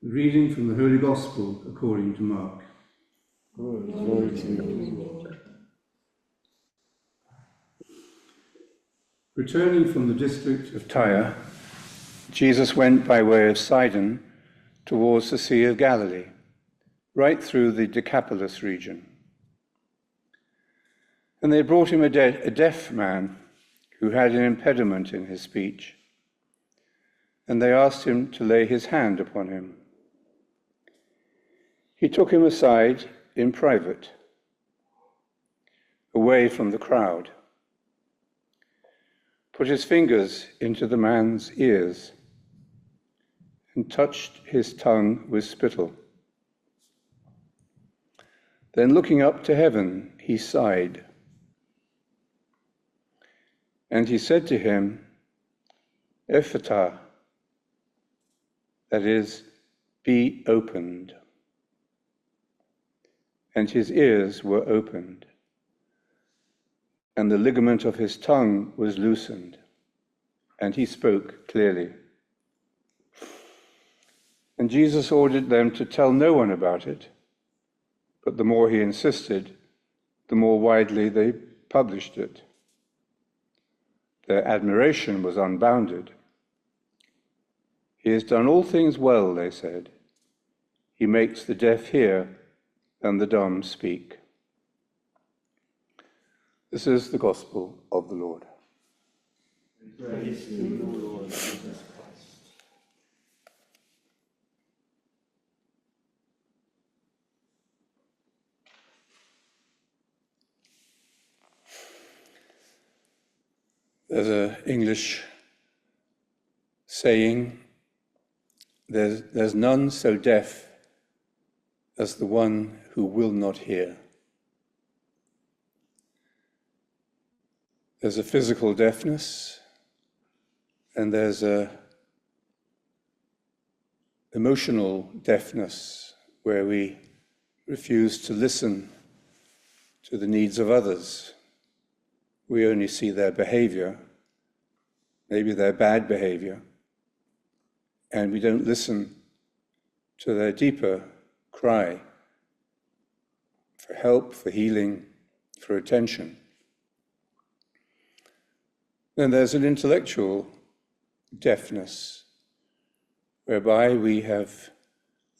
Reading from the Holy Gospel according to Mark. Glory to you, Lord. Returning from the district of Tyre, Jesus went by way of Sidon towards the Sea of Galilee, right through the Decapolis region. And they brought him a, de- a deaf man who had an impediment in his speech, and they asked him to lay his hand upon him. He took him aside in private, away from the crowd, put his fingers into the man's ears, and touched his tongue with spittle. Then, looking up to heaven, he sighed. And he said to him, Ephata, that is, be opened and his ears were opened, and the ligament of his tongue was loosened, and he spoke clearly. And Jesus ordered them to tell no one about it, but the more he insisted, the more widely they published it. Their admiration was unbounded. He has done all things well, they said. He makes the deaf hear and the dumb speak. This is the gospel of the Lord. Praise to you, Lord Jesus Christ. There's an English saying, there's, there's none so deaf as the one who will not hear. There's a physical deafness, and there's a emotional deafness where we refuse to listen to the needs of others. We only see their behavior, maybe their bad behavior, and we don't listen to their deeper cry for help, for healing, for attention. Then there's an intellectual deafness, whereby we have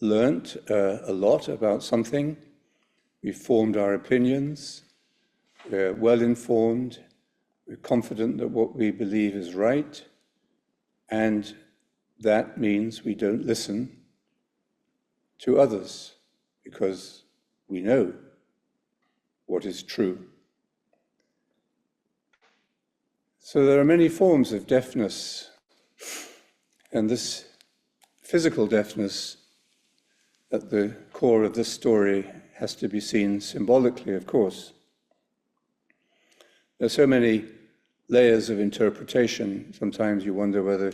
learnt uh, a lot about something, we've formed our opinions, we're well informed, we're confident that what we believe is right, and that means we don't listen to others because we know what is true. So there are many forms of deafness, and this physical deafness at the core of this story has to be seen symbolically, of course. There are so many layers of interpretation, sometimes you wonder whether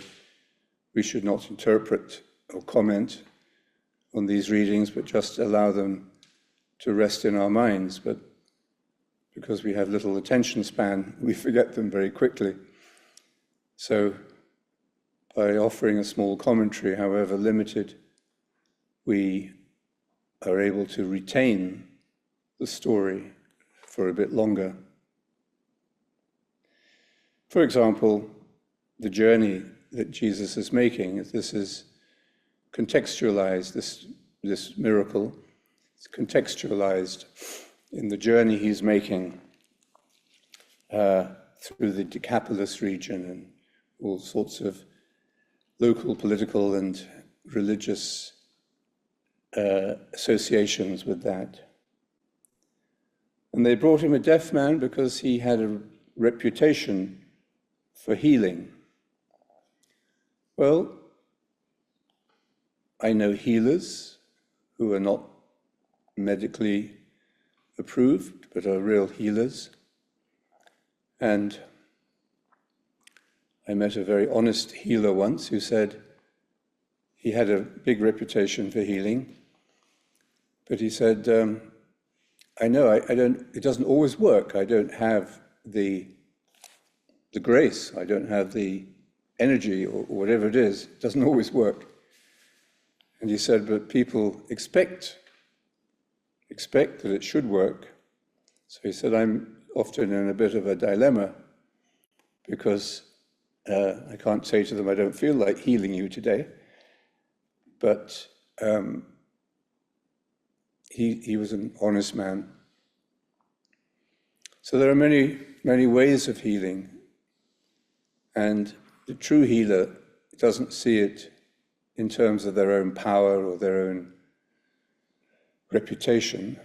we should not interpret or comment on these readings, but just allow them to rest in our minds. But because we have little attention span, we forget them very quickly. So, by offering a small commentary, however limited, we are able to retain the story for a bit longer. For example, the journey that Jesus is making, this is contextualized, this, this miracle, it's contextualized in the journey he's making uh, through the Decapolis region and all sorts of local political and religious uh, associations with that. And they brought him a deaf man because he had a reputation for healing. Well, I know healers who are not medically approved, but are real healers. And I met a very honest healer once who said he had a big reputation for healing, but he said, um, I know I, I, don't, it doesn't always work. I don't have the, the grace, I don't have the energy or, or whatever it is. It doesn't always work. And he said, but people expect, expect that it should work. So he said, I'm often in a bit of a dilemma because uh, I can't say to them, I don't feel like healing you today. But um, he, he was an honest man. So there are many, many ways of healing. And the true healer doesn't see it in terms of their own power or their own reputation.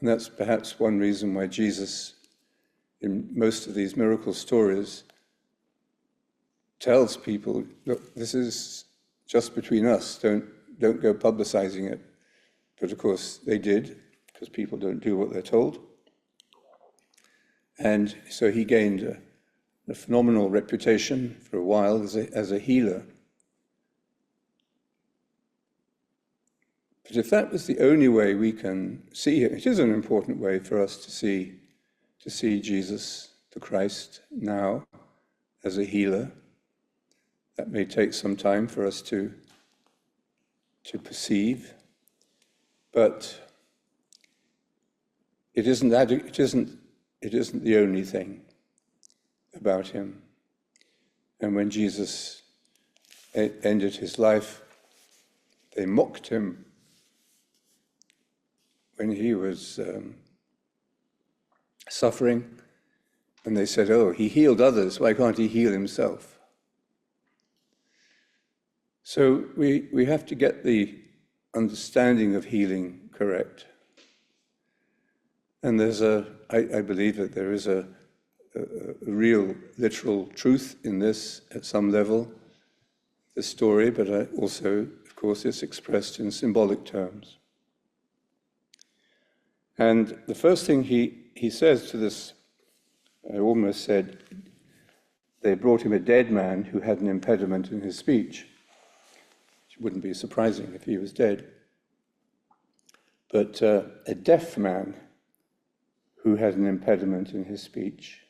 And that's perhaps one reason why Jesus, in most of these miracle stories, tells people, look, this is just between us, don't, don't go publicizing it. But of course, they did, because people don't do what they're told. And so he gained a, a phenomenal reputation for a while as a, as a healer. But if that was the only way we can see him, it is an important way for us to see, to see Jesus, the Christ, now as a healer. That may take some time for us to, to perceive, but it isn't, that, it, isn't, it isn't the only thing about him. And when Jesus ended his life, they mocked him when he was um, suffering, and they said, Oh, he healed others, why can't he heal himself? So we, we have to get the understanding of healing correct. And there's a, I, I believe that there is a, a, a, real literal truth in this at some level, the story, but I also, of course, it's expressed in symbolic terms. And the first thing he, he says to this, I almost said, they brought him a dead man who had an impediment in his speech It wouldn't be surprising if he was dead. But uh, a deaf man who had an impediment in his speech.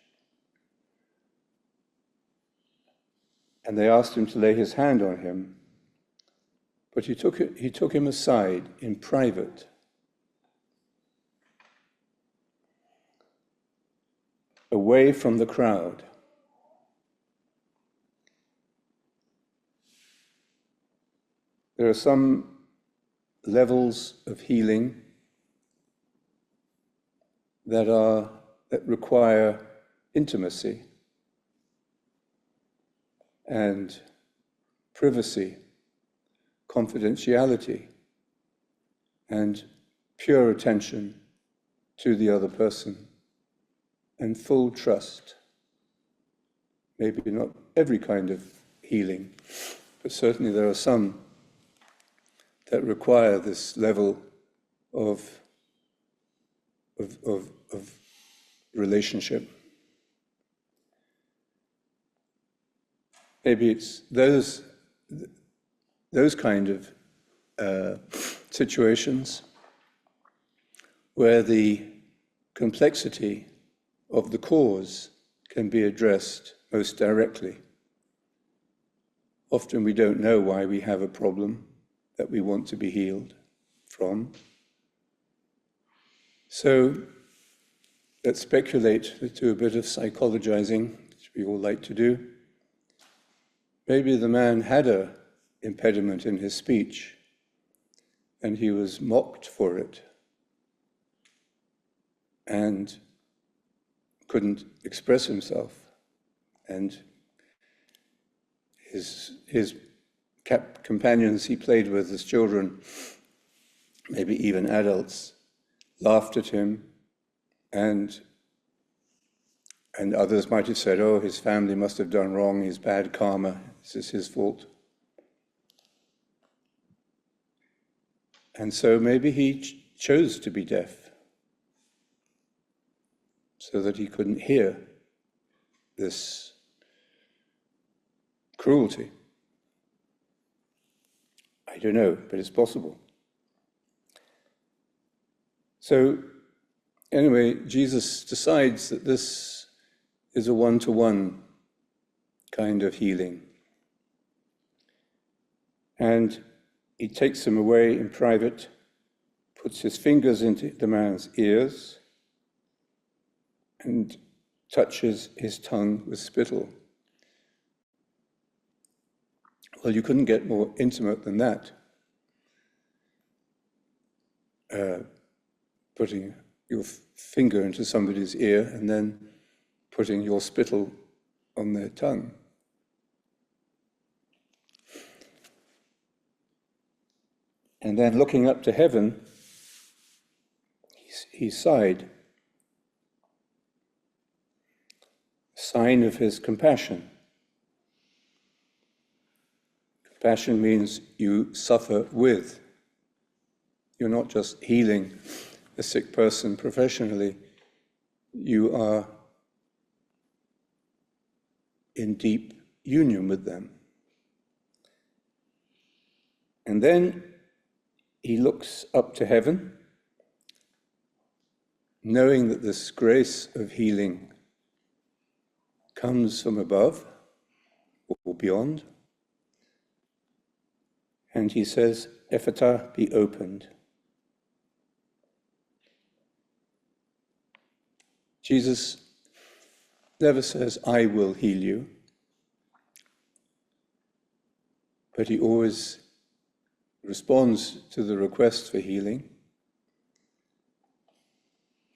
And they asked him to lay his hand on him, but he took, it, he took him aside in private. Away from the crowd. There are some levels of healing that are that require intimacy and privacy, confidentiality, and pure attention to the other person and full trust. Maybe not every kind of healing, but certainly there are some that require this level of, of, of, of relationship. Maybe it's those, those kind of uh, situations where the complexity of the cause can be addressed most directly. Often we don't know why we have a problem that we want to be healed from. So let's speculate, let's do a bit of psychologizing, which we all like to do. Maybe the man had a impediment in his speech and he was mocked for it and couldn't express himself and his, his companions he played with as children, maybe even adults, laughed at him, and and others might have said, "Oh, his family must have done wrong. He's bad karma. This is his fault." And so maybe he ch- chose to be deaf so that he couldn't hear this cruelty. I don't know, but it's possible. So, anyway, Jesus decides that this is a one to one kind of healing. And he takes him away in private, puts his fingers into the man's ears, and touches his tongue with spittle. Well, you couldn't get more intimate than that. Uh, putting your finger into somebody's ear and then putting your spittle on their tongue. And then looking up to heaven, he, he sighed, sign of his compassion. Compassion means you suffer with. You're not just healing a sick person professionally, you are in deep union with them. And then he looks up to heaven, knowing that this grace of healing comes from above or beyond. And he says, Ephata, be opened. Jesus never says, I will heal you, but he always responds to the request for healing.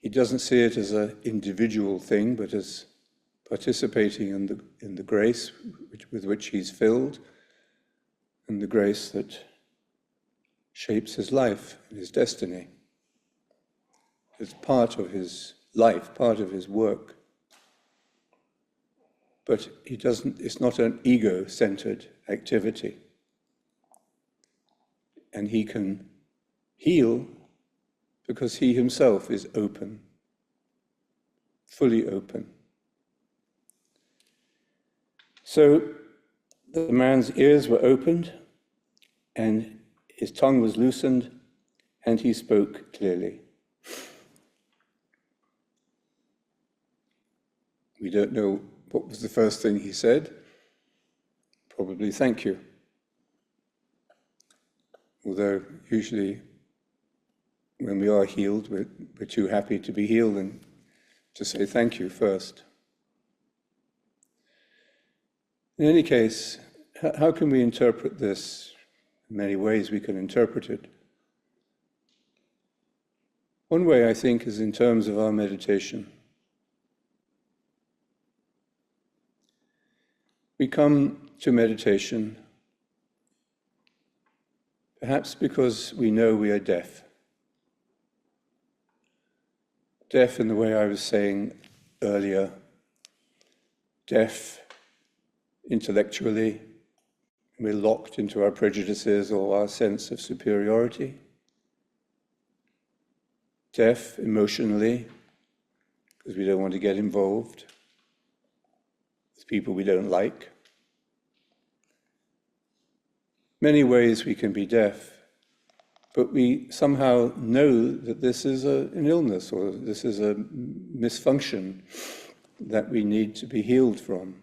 He doesn't see it as an individual thing, but as participating in the, in the grace which, with which he's filled and the grace that shapes his life and his destiny. It's part of his life, part of his work. But he doesn't, it's not an ego centered activity. And he can heal because he himself is open, fully open. So the man's ears were opened and his tongue was loosened and he spoke clearly. We don't know what was the first thing he said. Probably thank you. Although usually when we are healed, we're, we're too happy to be healed and to say thank you first. In any case, how can we interpret this? In many ways we can interpret it. One way, I think, is in terms of our meditation. We come to meditation perhaps because we know we are deaf. Deaf in the way I was saying earlier, deaf intellectually, we're locked into our prejudices or our sense of superiority. Deaf emotionally, because we don't want to get involved with people we don't like. Many ways we can be deaf, but we somehow know that this is a, an illness or this is a misfunction that we need to be healed from.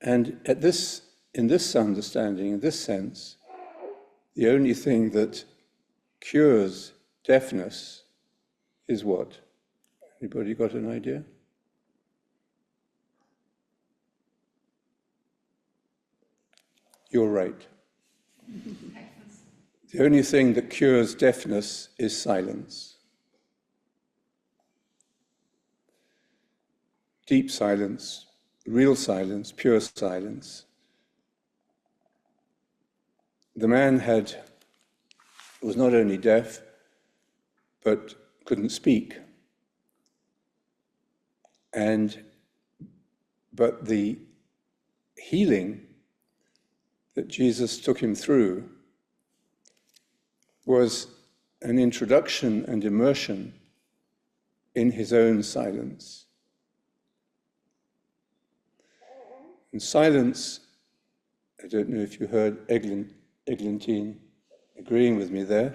And at this, in this understanding, in this sense, the only thing that cures deafness is what? Anybody got an idea? You're right. The only thing that cures deafness is silence. Deep silence, real silence, pure silence. The man had was not only deaf, but couldn't speak. And but the healing that Jesus took him through was an introduction and immersion in his own silence. And silence, I don't know if you heard Eglin, Eglantine agreeing with me there.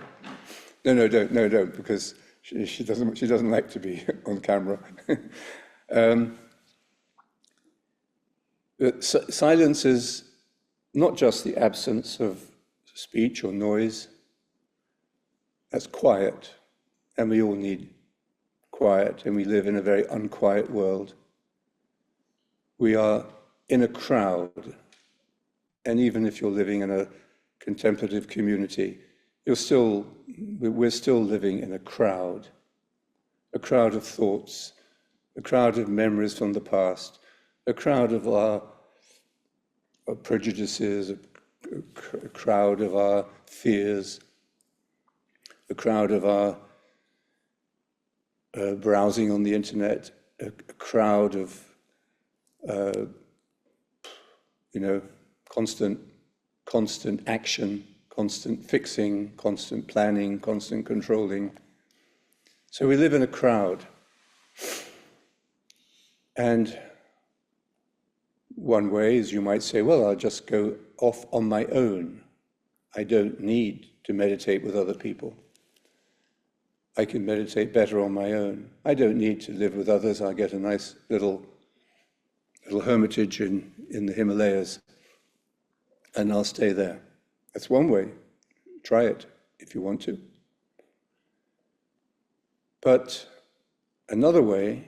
No, no, don't, no, don't, because she, she doesn't, she doesn't like to be on camera. um, silence is not just the absence of speech or noise, that's quiet, and we all need quiet, and we live in a very unquiet world. We are in a crowd, and even if you're living in a contemplative community, you're still, we're still living in a crowd, a crowd of thoughts, a crowd of memories from the past, a crowd of our, our prejudices, a, a crowd of our fears, a crowd of our uh, browsing on the internet, a, a crowd of, uh, you know, constant, constant action, constant fixing, constant planning, constant controlling. So we live in a crowd. And one way is you might say, well, I'll just go off on my own. I don't need to meditate with other people. I can meditate better on my own. I don't need to live with others. I get a nice little little hermitage in, in the Himalayas and I'll stay there. That's one way. Try it if you want to. But another way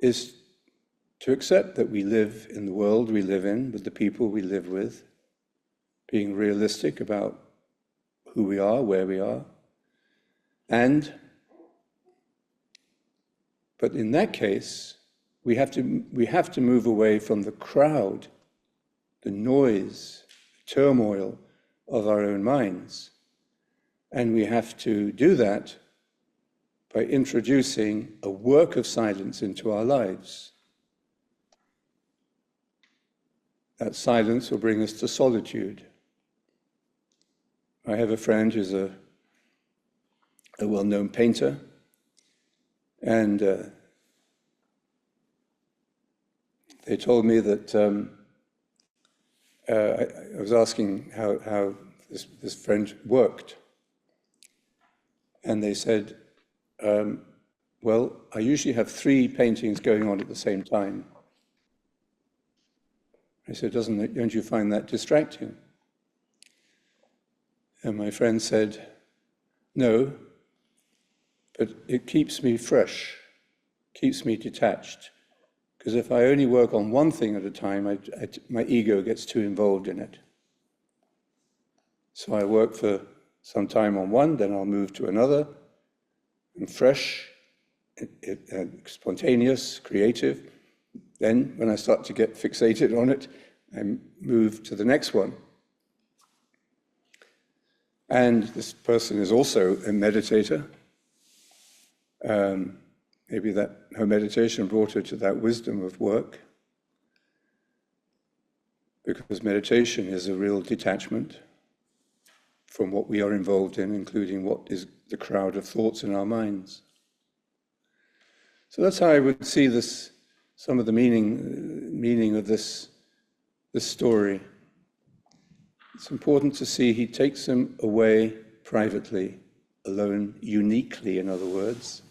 is to accept that we live in the world we live in with the people we live with, being realistic about who we are, where we are, and, but in that case, we have to, we have to move away from the crowd, the noise, the turmoil of our own minds. And we have to do that by introducing a work of silence into our lives. That silence will bring us to solitude. I have a friend who's a a well known painter. And uh, they told me that um, uh, I, I, was asking how, how this, this, friend worked. And they said, um, Well, I usually have three paintings going on at the same time. I said, Doesn't don't you find that distracting? And my friend said, No, but it keeps me fresh, keeps me detached. Because if I only work on one thing at a time, I, I, my ego gets too involved in it. So I work for some time on one, then I'll move to another. and fresh, it, it, uh, spontaneous, creative. Then, when I start to get fixated on it, I move to the next one. And this person is also a meditator. Um, maybe that her meditation brought her to that wisdom of work. Because meditation is a real detachment from what we are involved in, including what is the crowd of thoughts in our minds. So that's how I would see this, some of the meaning, meaning of this, this story. It's important to see he takes them away privately, alone, uniquely, in other words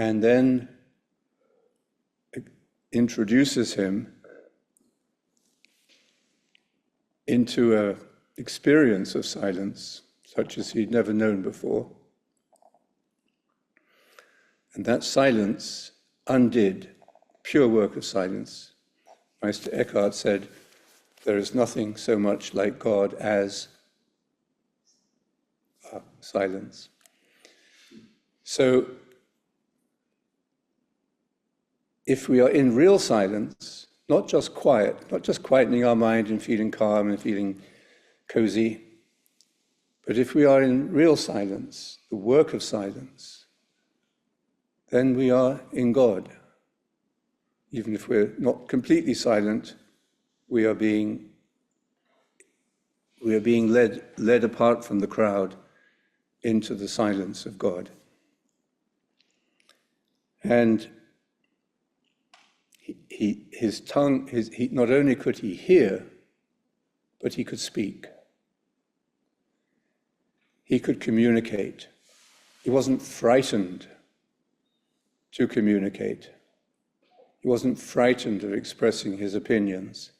and then introduces him into a experience of silence such as he'd never known before. And that silence undid pure work of silence. Meister Eckhart said, There is nothing so much like God as uh, silence. So if we are in real silence, not just quiet, not just quietening our mind and feeling calm and feeling cozy, but if we are in real silence, the work of silence, then we are in God. Even if we're not completely silent, we are being we are being led led apart from the crowd into the silence of God. And he, his tongue, his, he, not only could he hear, but he could speak. He could communicate. He wasn't frightened to communicate. He wasn't frightened of expressing his opinions.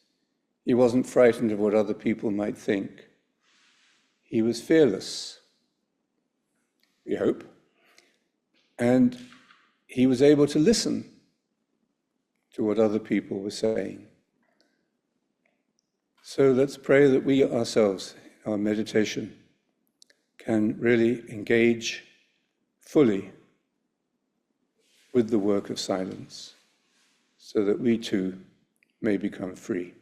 He wasn't frightened of what other people might think. He was fearless, we hope. And he was able to listen to what other people were saying. So let's pray that we ourselves, our meditation, can really engage fully with the work of silence so that we too may become free.